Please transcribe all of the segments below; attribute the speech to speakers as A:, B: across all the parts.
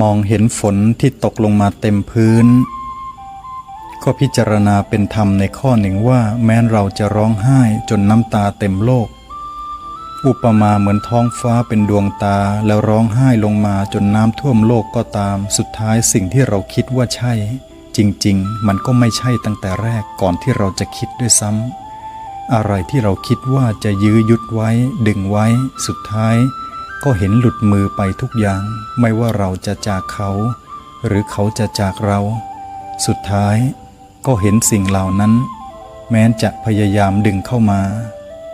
A: มองเห็นฝนที่ตกลงมาเต็มพื้น ก็พิจารณาเป็นธรรมในข้อหนึ่งว่าแม้นเราจะร้องไห้จนน้ำตาเต็มโลก อุปมาเหมือนท้องฟ้าเป็นดวงตาแล้วร้องไห้ลงมาจนน้ำท่วมโลกก็ตาม สุดท้ายสิ่งที่เราคิดว่าใช่ จริง ๆ มันก็ไม่ใช่ตั้งแต่แรกก่อนที่เราจะคิดด้วยซ้ำอะไรที่เราคิดว่าจะยื้อยุดไว้ ดึงไว้ สุดท้าย ก็เห็นหลุดมือไปทุกอย่างไม่ว่าเราจะจากเขา หรือเขาจะจากเรา สุดท้ายก็เห็นสิ่งเหล่านั้น แม้นจะพยายามดึงเข้ามา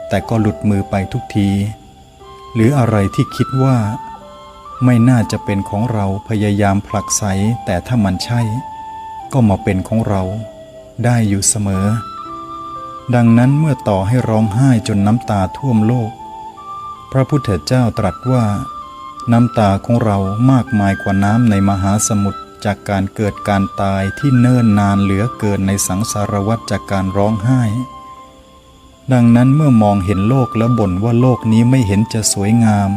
A: แต่ก็หลุดมือไปทุกที หรืออะไรที่คิดว่า ไม่น่าจะเป็นของเราพยายามผลักไสแต่ถ้ามันใช่ ก็มาเป็นของเรา ได้อยู่เสมอ ดังนั้นเมื่อต่อให้ร้องไห้จนน้ำตาท่วมโลก พระพุทธเจ้าตรัสว่า น้ำตาของเรามากมายกว่าน้ำในมหาสมุทรจากการเกิดการตายที่เนิ่นนานเหลือเกินในสังสารวัฏจากการร้องไห้ ดังนั้นเมื่อมองเห็นโลกแล้วบ่นว่าโลกนี้ไม่เห็นจะสวยงาม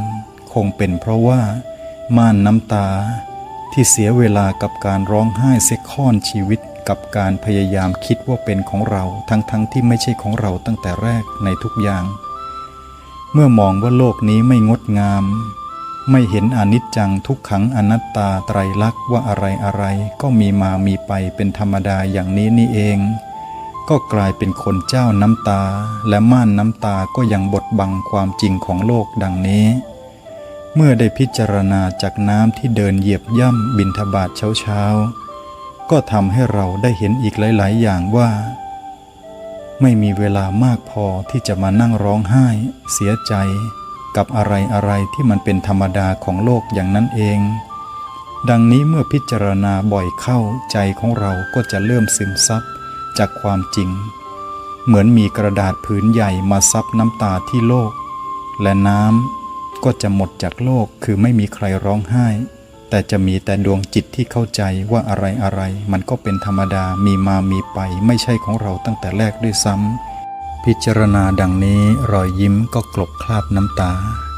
A: คงเป็นเพราะว่า ม่านน้ำตา ที่เสียเวลากับการร้องไห้เสียค่อนชีวิตกับการพยายามคิดว่าเป็นของเราทั้งๆทที่ไม่ใช่ของเราตั้งแต่แรกในทุกอย่าง เมื่อมองว่าโลกนี้ไม่งดงาม ไม่เห็นอนิจจังทุกขังอนัตตาไตรลักษณ์ว่าอะไรอะไรก็มีมามีไปเป็นธรรมดาอย่างนี้นี่เอง ก็กลายเป็นคนเจ้าน้ำตา และม่านน้ำตาก็ยังบดบังความจริงของโลกดังนี้ เมื่อได้พิจารณาจากน้ำที่เดินเหยียบย่ำบินทบาทเช้าเช้าๆก็ทำให้เราได้เห็นอีกหลาย ๆ อย่างว่า ไม่มีเวลามากพอที่จะมานั่งร้องไห้ เสียใจ กับอะไรอะไรที่มันเป็นธรรมดาของโลกอย่างนั้นเอง ดังนี้เมื่อพิจารณาบ่อยเข้าใจของเราก็จะเริ่มซึมซับจากความจริง เหมือนมีกระดาษผืนใหญ่มาซับน้ำตาที่โลก และน้ำก็จะหมดจากโลกคือไม่มีใครร้องไห้ แต่จะมีแต่ดวงจิตที่เข้าใจว่าอะไรอะไรมันก็เป็นธรรมดามีมามีไป ไม่ใช่ของเราตั้งแต่แรกด้วยซ้ำพิจารณาดังนี้รอยยิ้มก็กลบคราบน้ำตา「